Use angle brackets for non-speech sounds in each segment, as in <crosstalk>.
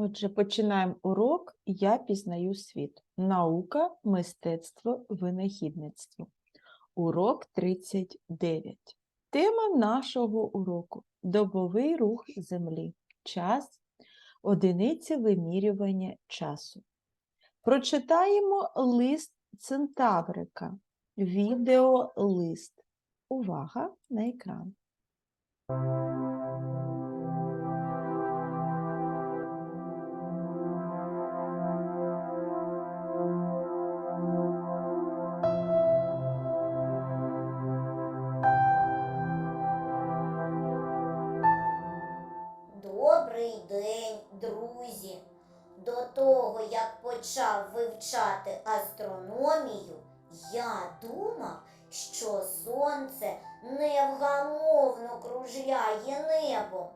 Отже, починаємо урок Я пізнаю світ. Наука, мистецтво, винахідництво. Урок 39. Тема нашого уроку добовий рух Землі. Час, одиниця вимірювання часу. Прочитаємо лист Центаврика. Відеолист. Увага на екран. Я думав, що сонце невгамовно кружляє небом.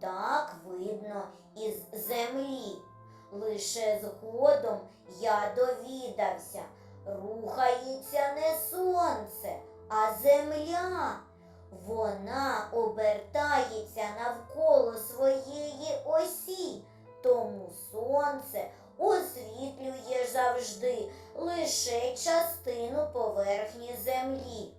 Так видно із землі. Лише згодом я довідався, рухається не сонце, а земля. Вона обертається навколо своєї осі, тому сонце освітлює завжди лише частину поверхні землі.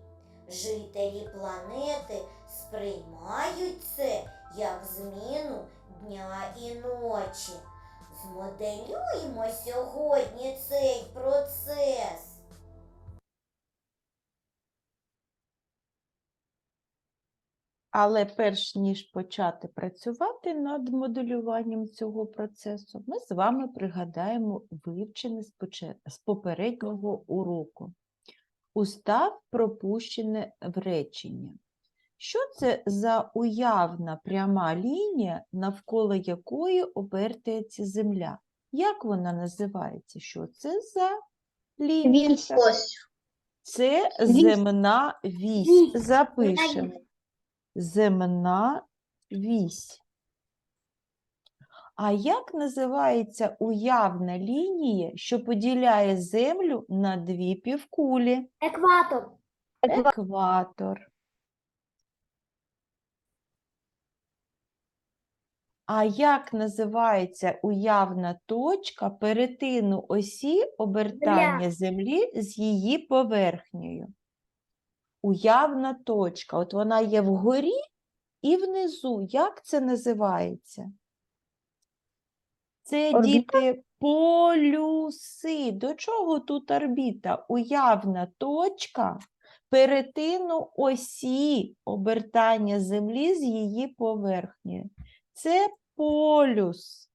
Жителі планети сприймають це як зміну дня і ночі. Змоделюємо сьогодні цей процес. Але перш ніж почати працювати над моделюванням цього процесу, ми з вами пригадаємо вивчене з попереднього уроку. Устав пропущене в речення. Що це за уявна пряма лінія, навколо якої обертається Земля? Як вона називається? Що це за лінія? Це земна. Вісь. Запишемо. Земна вісь. А як називається уявна лінія, що поділяє Землю на дві півкулі? Екватор. Екватор. А як називається уявна точка перетину осі обертання Землі з її поверхнею? Уявна точка. От вона є вгорі і внизу. Як це називається? Це Орбіта? діти полюси. До чого тут орбіта? Уявна точка перетину осі обертання Землі з її поверхнею. Це полюс.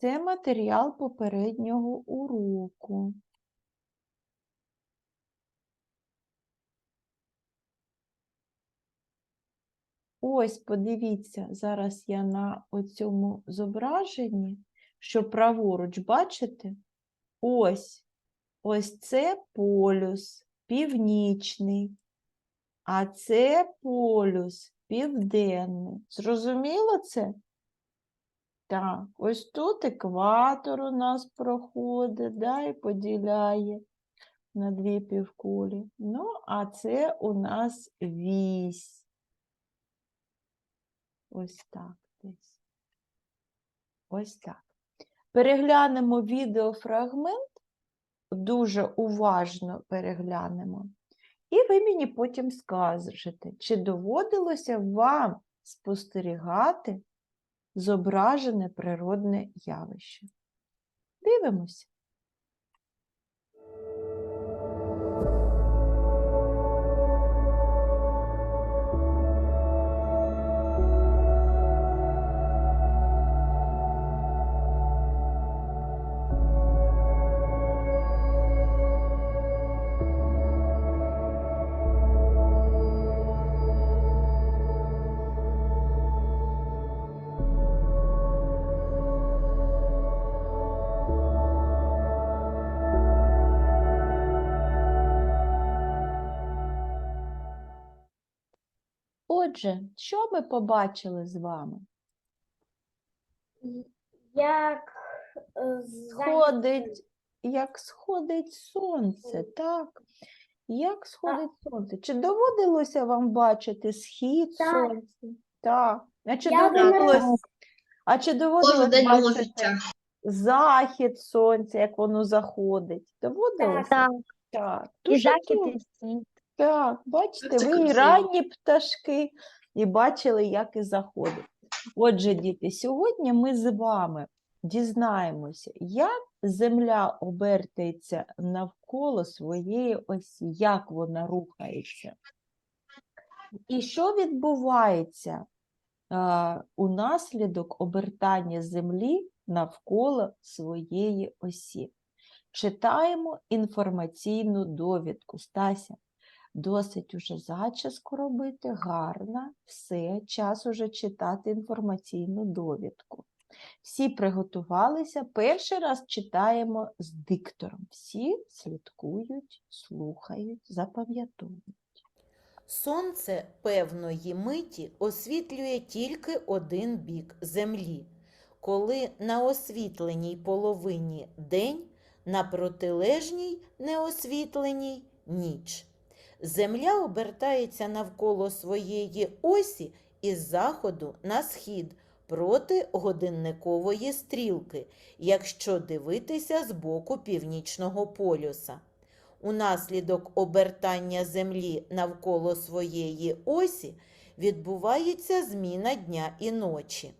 Це матеріал попереднього уроку. Ось, подивіться, зараз я на оцьому зображенні, що праворуч, бачите? Ось, ось це полюс північний, а це полюс південний. Зрозуміло це? Так, ось тут екватор у нас проходить, да, і поділяє на дві півкулі. Ну, а це у нас вісь. Ось так десь. Ось так. Переглянемо відеофрагмент, дуже уважно переглянемо. І ви мені потім скажете, чи доводилося вам спостерігати зображене природне явище. Дивимося. Отже, що ми побачили з вами? Як е, Сходить, як сходить сонце, так? Як сходить сонце? Чи доводилося вам бачити схід Так. сонця? Так. А чи Я доводилось, а чи доводилось бачити життя. захід сонця, як воно заходить? Доводилося? Так. Так. І захід, і. Так, бачите, це ви і красиво. ранні пташки, і бачили, як і заходить. Отже, діти, сьогодні ми з вами дізнаємося, як Земля обертається навколо своєї осі, як вона рухається. І що відбувається а, унаслідок обертання Землі навколо своєї осі? Читаємо інформаційну довідку. Стася, досить уже зачіску робити, гарна, все, час уже читати інформаційну довідку. Всі приготувалися, перший раз читаємо з диктором. Всі слідкують, слухають, запам'ятовують. Сонце певної миті освітлює тільки один бік землі, коли на освітленій половині день, на протилежній неосвітленій ніч. Земля обертається навколо своєї осі із заходу на схід проти годинникової стрілки, якщо дивитися з боку північного полюса. Унаслідок обертання Землі навколо своєї осі відбувається зміна дня і ночі.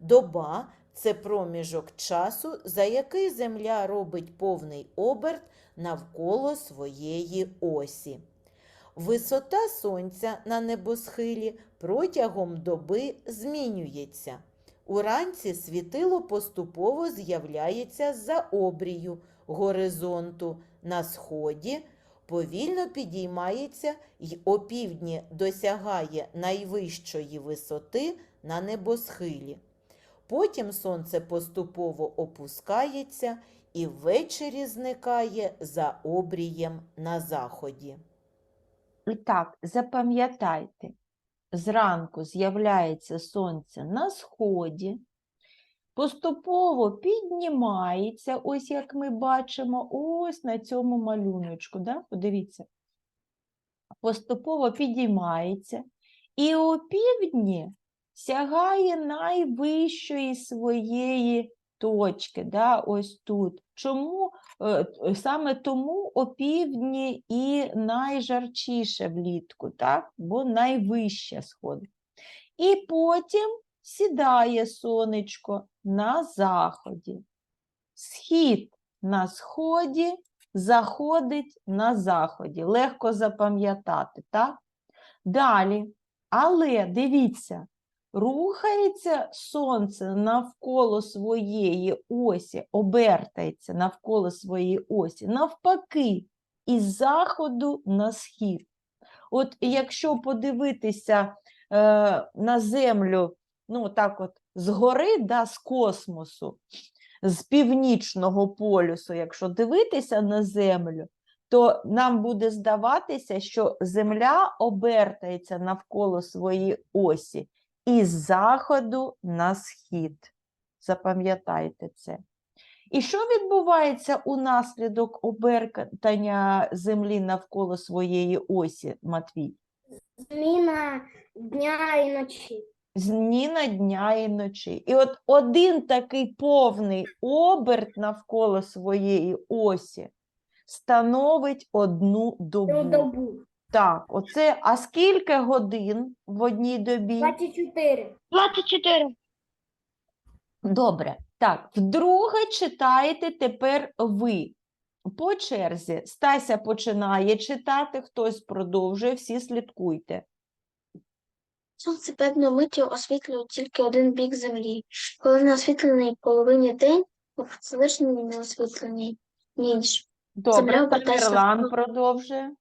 Доба це проміжок часу, за який Земля робить повний оберт навколо своєї осі. Висота Сонця на небосхилі протягом доби змінюється. Уранці світило поступово з'являється з-за обрію горизонту на сході, повільно підіймається й опівдні досягає найвищої висоти на небосхилі. Потім сонце поступово опускається і ввечері зникає за обрієм на заході. І так, запам'ятайте, зранку з'являється сонце на сході, поступово піднімається, ось як ми бачимо, ось на цьому малюночку. Да? Подивіться. Поступово підіймається і у півдні сягає найвищої своєї точки, да? ось тут. Чому? Е, Саме тому опівдні і найжарчіше влітку, так? бо найвище сходить. І потім сідає сонечко на заході. Схід на сході, заходить на заході. Легко запам'ятати, так? Далі. Але дивіться, рухається сонце навколо своєї осі, обертається навколо своєї осі, навпаки, із заходу на схід. От якщо подивитися е, на землю, ну так от згори, да, з космосу, з північного полюсу, якщо дивитися на землю, то нам буде здаватися, що Земля обертається навколо своєї осі із заходу на схід. Запам'ятайте це. І що відбувається унаслідок обертання Землі навколо своєї осі, Матвій? Зміна дня і ночі. Зміна дня і ночі. І от один такий повний оберт навколо своєї осі становить одну добу. Добу. Так, оце, а скільки годин в одній добі? 24. 24. Добре. Так, вдруге читаєте тепер ви. По черзі. Стася починає читати, хтось продовжує, всі слідкуйте. Сонце певною миттю освітлює тільки один бік землі. Коли на освітленій половині день, у протилежній неосвітленій ніч. Добре, навколо- продовжує.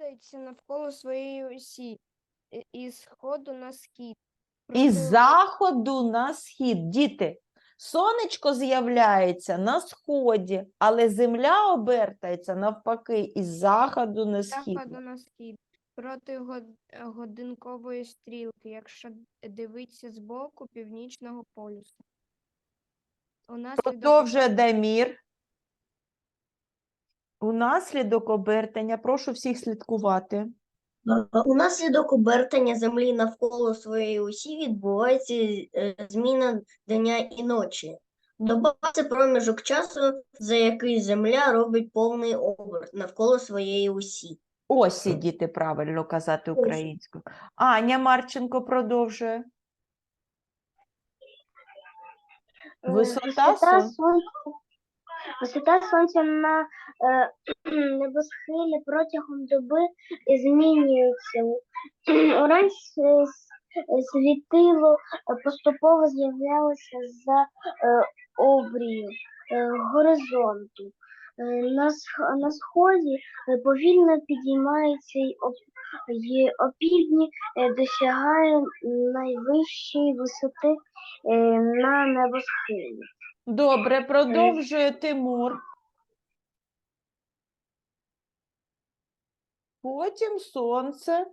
Вертається навколо своєї осі із сходу на схід. Із заходу на схід. Діти, сонечко з'являється на сході, але земля обертається навпаки із заходу на схід. заходу на схід проти годинкової стрілки, якщо дивитися з боку північного полюсу. Продовжує Дамір. Унаслідок обертання, прошу всіх слідкувати. Е, Унаслідок обертання Землі навколо своєї осі відбувається е, зміна дня і ночі. Доба – це проміжок часу, за який Земля робить повний оберт навколо своєї осі. Осі, діти, правильно казати українською. Аня Марченко продовжує. Е, Висота сонця, висота сонця на е, <clears throat> небосхилі протягом доби змінюється. <clears throat> Уранці світило е, поступово з'являлося за е, обрію е, горизонту. Е, На, на сході е, повільно підіймається й оп- й опівдні досягає найвищої висоти на небосхилі. Добре, продовжує Тимур. Потім сонце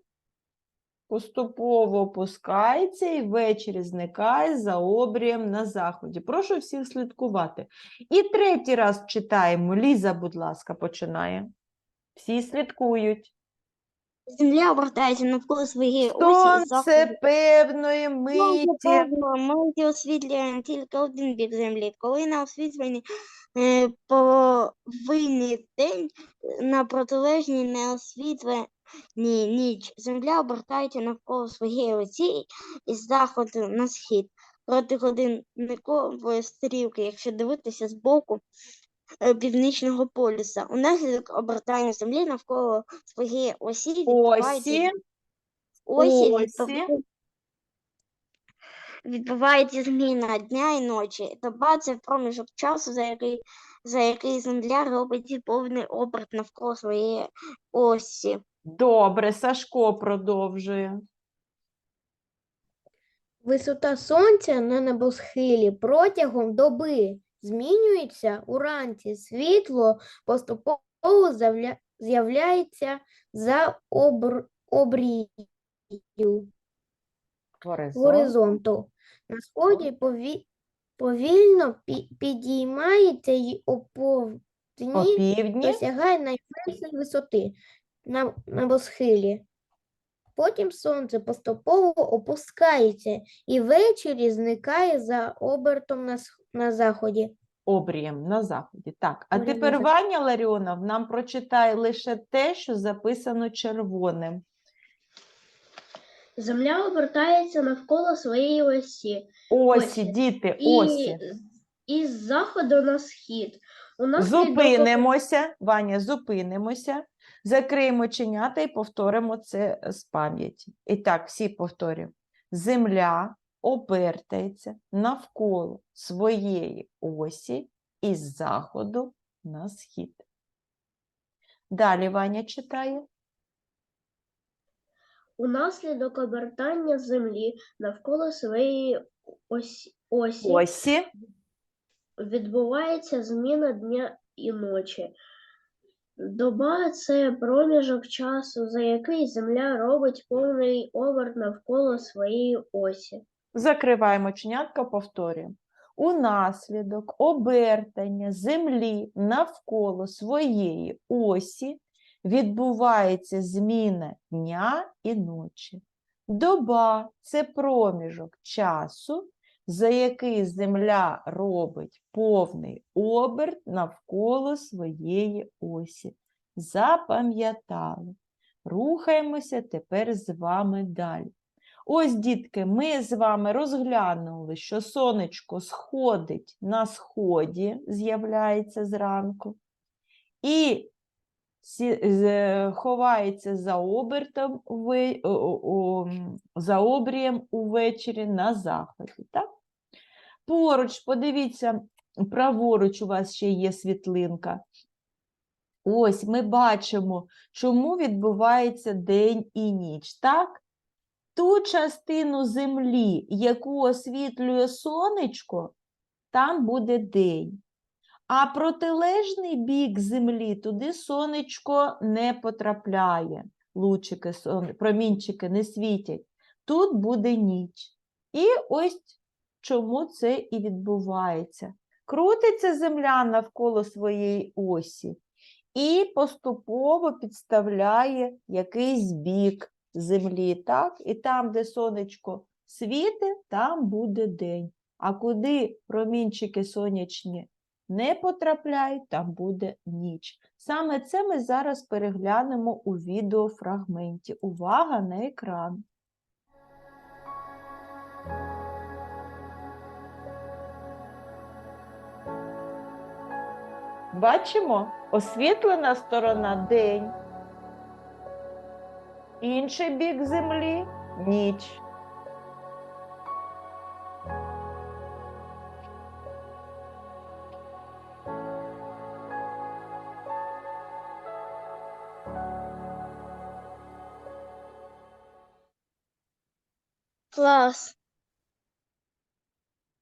поступово опускається і ввечері зникає за обрієм на заході. Прошу всіх слідкувати. І третій раз читаємо. Ліза, будь ласка, починає. Всі слідкують. Земля обертається навколо своєї Сонце певної миті. миті освітлює тільки один бік землі. Коли на освітленні е, повинні день, на протилежній неосвітленій ніч. Земля обертається навколо своєї осі із заходу на схід. Проти годинникової стрілки, якщо дивитися з боку е, північного полюса. У Унаслідок обертання землі навколо своєї осі відбувається Осі. Осі, Осі. відбувається- відбувається зміна дня і ночі. Доба це проміжок часу, за який, за який Земля робить повний оберт навколо своєї осі. Добре, Сашко продовжує. Висота сонця на небосхилі протягом доби змінюється уранці. Світло поступово з'являється за обр... обрією Горизонт. горизонту. На сході пові... повільно пі- підіймається й оповдні досягає найвищої висоти на небосхилі. Потім сонце поступово опускається і ввечері зникає за обертом на, сх- на заході. обрієм на заході. Так, а Обрієм на тепер заході. Ваня Ларіонов нам прочитає лише те, що записано червоним. Земля обертається навколо своєї осі. Осі, Осі. діти, І осі. із заходу на схід. Унаслідок Зупинимося, Ваня, зупинимося, закриємо оченята і повторимо це з пам'яті. І так, всі повторюємо. Земля обертається навколо своєї осі із заходу на схід. Далі Ваня читає. Унаслідок обертання Землі навколо своєї осі, осі Осі. відбувається зміна дня і ночі. Доба це проміжок часу, за який Земля робить повний оберт навколо своєї осі. Закриваємо чинятка, повторюємо. Унаслідок обертання землі навколо своєї осі відбувається зміна дня і ночі. Доба це проміжок часу, за який земля робить повний оберт навколо своєї осі. Запам'ятали. Рухаємося тепер з вами далі. Ось, дітки, ми з вами розглянули, що сонечко сходить на сході, з'являється зранку, і ховається за обертом, за обрієм увечері на заході. Так? Поруч, подивіться, праворуч у вас ще є світлинка. Ось ми бачимо, чому відбувається день і ніч. Так? ту частину землі, яку освітлює сонечко, там буде день. А протилежний бік землі туди сонечко не потрапляє. Лучики, промінчики не світять. Тут буде ніч. І ось чому це і відбувається. Крутиться земля навколо своєї осі. і поступово підставляє якийсь бік землі, так? І там, де сонечко світить, там буде день. А куди промінчики сонячні не потрапляють, там буде ніч. Саме це ми зараз переглянемо у відеофрагменті. Увага на екран. Бачимо, освітлена сторона день. Інший бік землі ніч. Клас.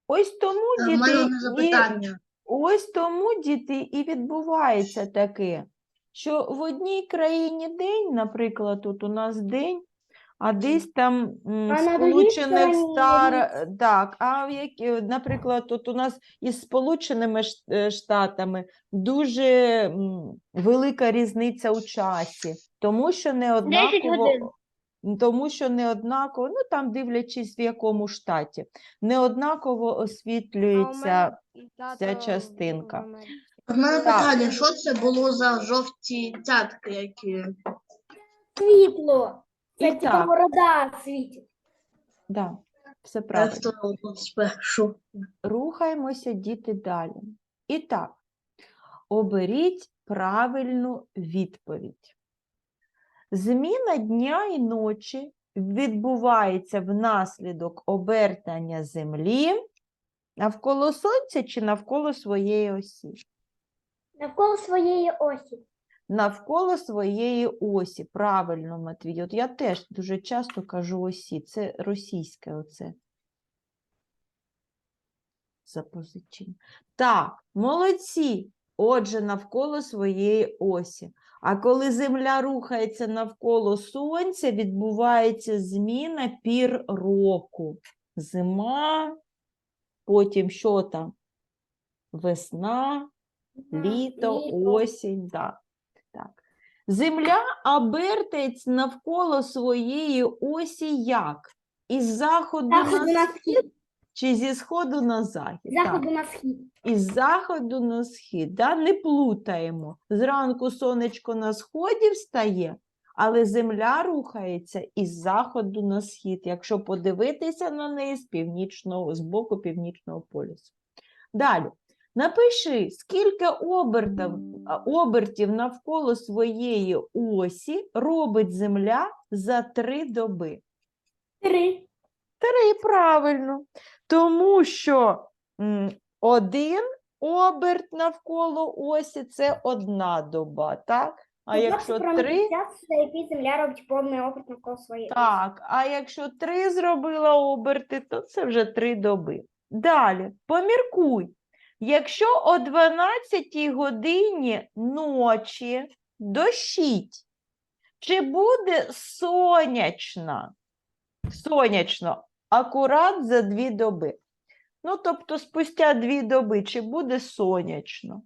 Ось тому Е, діти, мене запитання. Ось тому діти і відбувається таке, що в одній країні день, наприклад, тут у нас день, а десь там А Сполучених Стар, так, а в які, наприклад, тут у нас із Сполученими е, Штатами дуже велика різниця у часі, тому що не однаково. Тому що не однаково, ну там дивлячись в якому штаті, не однаково А у освітлюється. мене ця тато частинка. в мене Так. питання, що це було за жовті цятки, які. Світло. І Це так. світить. Да, все правильно. спершу. Рухаємося, діти, далі. І так, оберіть правильну відповідь. Зміна дня і ночі відбувається внаслідок обертання Землі навколо Сонця чи навколо своєї осі? Навколо своєї осі. Навколо своєї осі. Правильно, Матвій. От я теж дуже часто кажу осі. Це російське оце. Запозичення. Так, молодці. Отже, навколо своєї осі. А коли Земля рухається навколо Сонця, відбувається зміна пір року. Зима, потім що там? Весна, літо, осінь. Да. Так. Земля обертається навколо своєї осі як? Із заходу на схід. Чи зі сходу на захід? Так. На схід. Із заходу на схід, да? не плутаємо. Зранку сонечко на сході встає, але земля рухається із заходу на схід, якщо подивитися на неї з північного, з боку північного полюсу. Далі. Напиши, скільки обертів, обертів навколо своєї осі робить Земля за три доби. Три. Три, правильно. Тому що один оберт навколо осі це одна доба, так? А якщо три, який земля робить повний оберт навколо своєї так, а якщо три зробила оберти, то це вже три доби. Далі, поміркуй. Якщо о 12 годині ночі дощить, чи буде сонячна? Сонячно, акурат за дві доби. Ну, тобто, спустя дві доби, чи буде сонячно?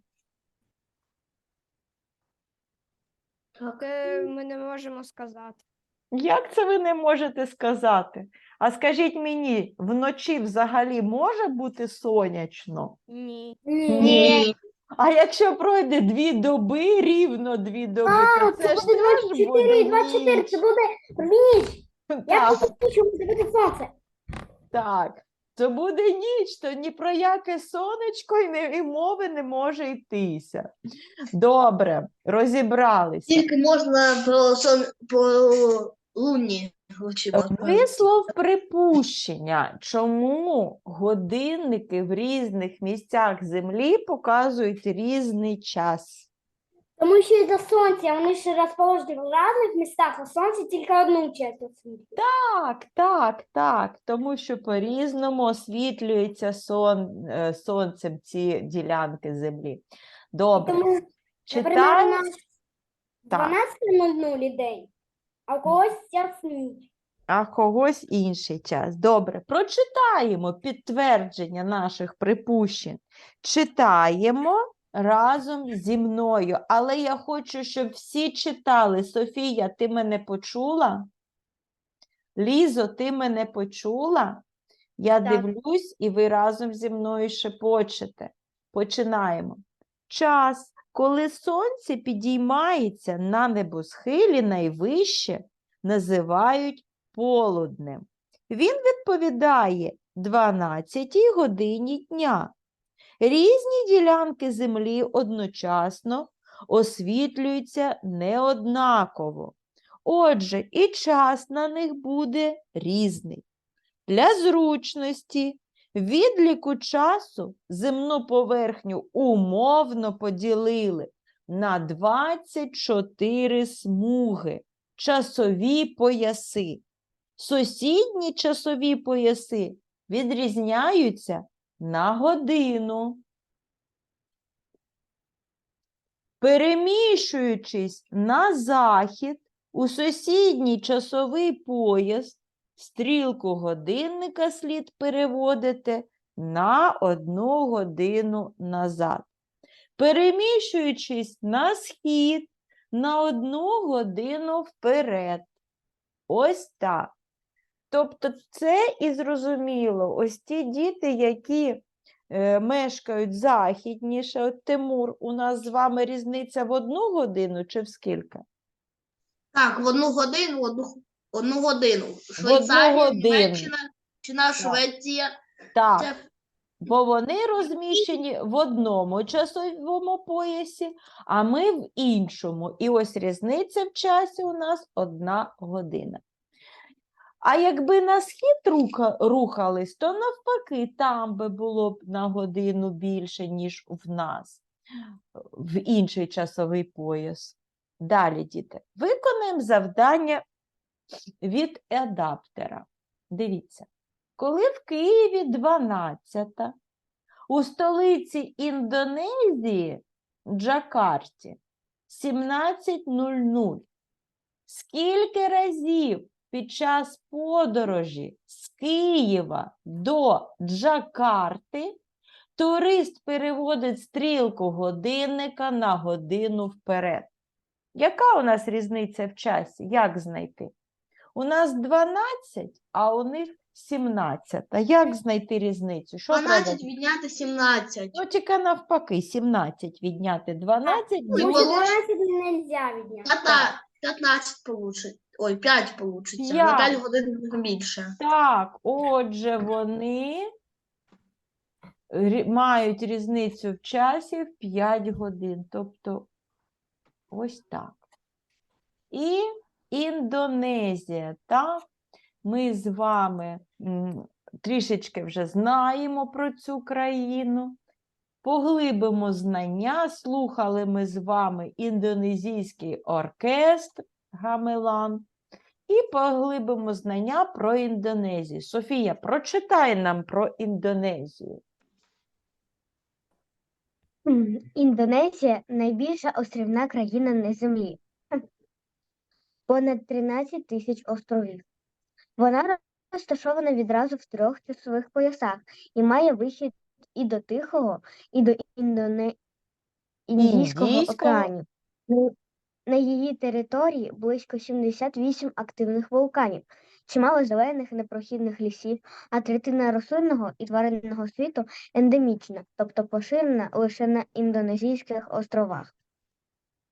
Це ми не можемо сказати. Як це ви не можете сказати? А скажіть мені, вночі взагалі може бути сонячно? Ні. Ні. А якщо пройде дві доби, рівно дві доби, А, то це це ж буде теж 24 буде і 24, ніч. це буде ніч. Як Так, ніч буде сонце? Так. Це буде ніч, то ні про яке сонечко і, не, і мови не може йтися. Добре, розібралися. Тільки можна про сон по луні. Вислов припущення, чому годинники в різних місцях Землі показують різний час. Тому що із-за сонця вони ще розположені в різних містах, а сонце тільки одну частину освітлює. Так, так, так, тому що по-різному освітлюється сон, е, сонцем ці ділянки землі. Добре, Тому, наприклад, у читаємо. нас Так. 12.00 день, а у когось час ніч. а когось інший час. Добре, прочитаємо підтвердження наших припущень. Читаємо разом зі мною. Але я хочу, щоб всі читали. Софія, ти мене почула? Лізо, ти мене почула? Я Так. дивлюсь, і ви разом зі мною шепочете. Починаємо. Час, коли сонце підіймається на небосхилі найвище, називають полуднем. Він відповідає 12 годині дня. Різні ділянки землі одночасно освітлюються неоднаково. Отже, і час на них буде різний. Для зручності відліку часу земну поверхню умовно поділили на 24 смуги, часові пояси. Сусідні часові пояси відрізняються на годину. Переміщуючись на захід у сусідній часовий пояс, стрілку годинника слід переводити на одну годину назад. Переміщуючись на схід на одну годину вперед. Ось так. Тобто це і зрозуміло, ось ті діти, які е, мешкають західніше, от Тимур, у нас з вами різниця в одну годину чи в скільки? Так, в одну годину, в одну, одну годину. Швейцарія, годину. Німеччина, Чина, Швеція. Так, Це бо вони розміщені в одному часовому поясі, а ми в іншому. І ось різниця в часі у нас одна година. А якби на схід рухались, то навпаки, там би було б на годину більше, ніж в нас, в інший часовий пояс. Далі, діти, виконаємо завдання від адаптера. Дивіться, коли в Києві 12, у столиці Індонезії, Джакарті, 17.00. Скільки разів під час подорожі з Києва до Джакарти турист переводить стрілку годинника на годину вперед? Яка у нас різниця в часі? Як знайти? У нас 12, а у них 17. А Як знайти різницю? Що треба? 12 відняти 17. Ну, тільки навпаки, 17 відняти 12 Ну, буде нельзя відняти. 15, 15 получить. Ой, 5 получиться. Як? На 5 годин більше. Так, отже, вони рі- мають різницю в часі в 5 годин. Тобто ось так. І Індонезія, так? Ми з вами м, трішечки вже знаємо про цю країну. Поглибимо знання, слухали ми з вами індонезійський оркестр Гамелан. І поглибимо знання про Індонезію. Софія, прочитай нам про Індонезію. Індонезія найбільша острівна країна на землі. Понад 13 тисяч островів. Вона розташована відразу в трьох часових поясах і має вихід і до Тихого, і до Індоне... Індійського Індійського. океанів. На- її території близько 78 активних вулканів, чимало зелених і непрохідних лісів, а третина рослинного і тваринного світу ендемічна, тобто поширена лише на індонезійських островах.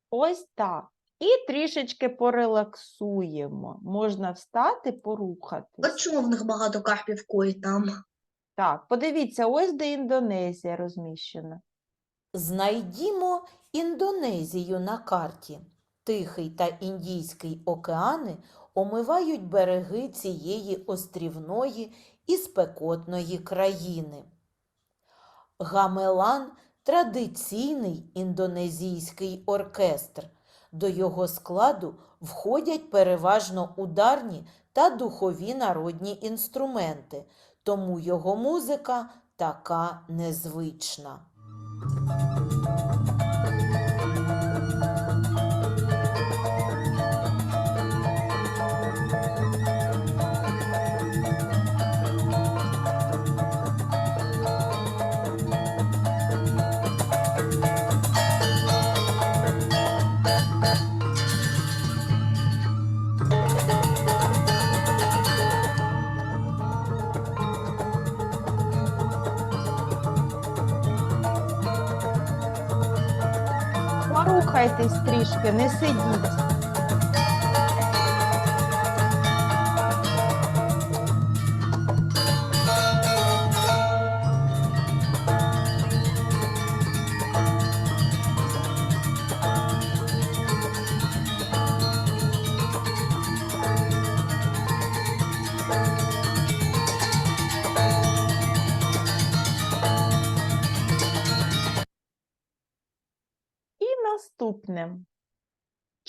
Ось так. І трішечки порелаксуємо. Можна встати, порухатись. От чому в них багато карпів кої там? Так, подивіться, ось де Індонезія розміщена. Знайдімо Індонезію на карті. Тихий та Індійський океани омивають береги цієї острівної і спекотної країни. Гамелан традиційний індонезійський оркестр. До його складу входять переважно ударні та духові народні інструменти, тому його музика така незвична. Рухайтесь трішки, не сидіть.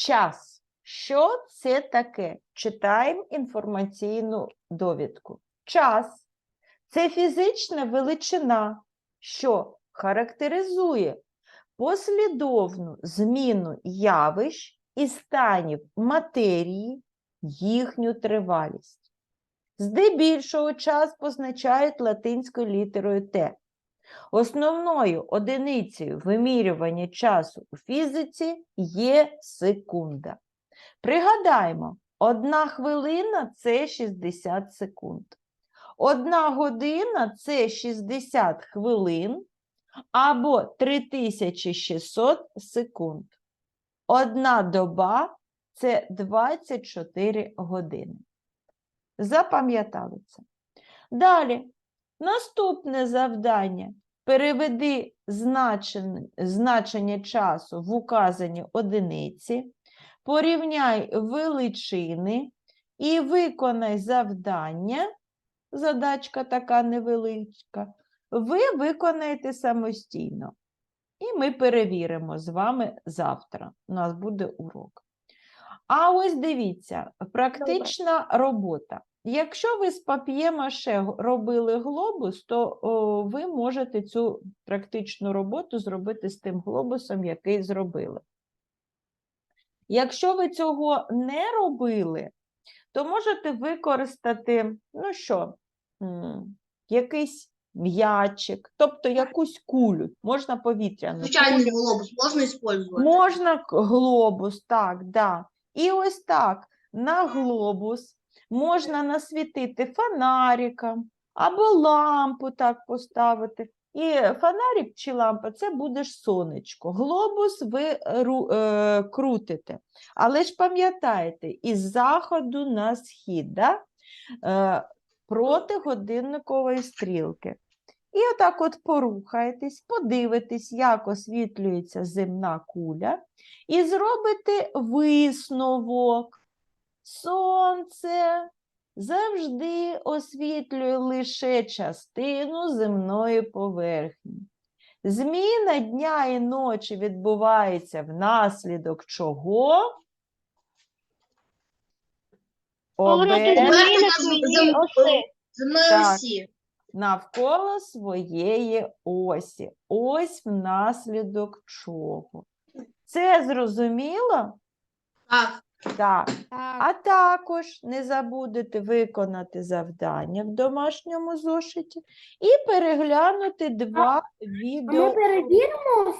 Час. Що це таке? Читаємо інформаційну довідку. Час це фізична величина, що характеризує послідовну зміну явищ і станів матерії, їхню тривалість. Здебільшого час позначають латинською літерою Т. Основною одиницею вимірювання часу у фізиці є секунда. Пригадаємо, одна хвилина це 60 секунд. Одна година це 60 хвилин або 3600 секунд. Одна доба це 24 години. Запам'ятали це. Далі, наступне завдання. Переведи значення, часу в указані одиниці, порівняй величини і виконай завдання. Задачка така невеличка. Ви виконаєте самостійно. І ми перевіримо з вами завтра. У нас буде урок. А ось дивіться, практична робота. Якщо ви з пап'є-маше робили глобус, то о, ви можете цю практичну роботу зробити з тим глобусом, який зробили. Якщо ви цього не робили, то можете використати, ну що, якийсь м'ячик, тобто якусь кулю, можна повітряну. Звичайний глобус можна использовать? Можна глобус, так, да. І ось так на глобус можна насвітити фонариком або лампу так поставити. І фонарик чи лампа це буде ж сонечко. Глобус ви е, крутите. Але ж пам'ятаєте, із заходу на схід, да? е, проти годинникової стрілки. І отак от порухаєтесь, подивитесь, як освітлюється земна куля, і зробите висновок. Сонце завжди освітлює лише частину земної поверхні. Зміна дня і ночі відбувається внаслідок чого? Осі. навколо своєї осі. Ось внаслідок чого. Це зрозуміло? Так. Так. Так, А також не забудете виконати завдання в домашньому зошиті і переглянути два Ми відео. перевіримо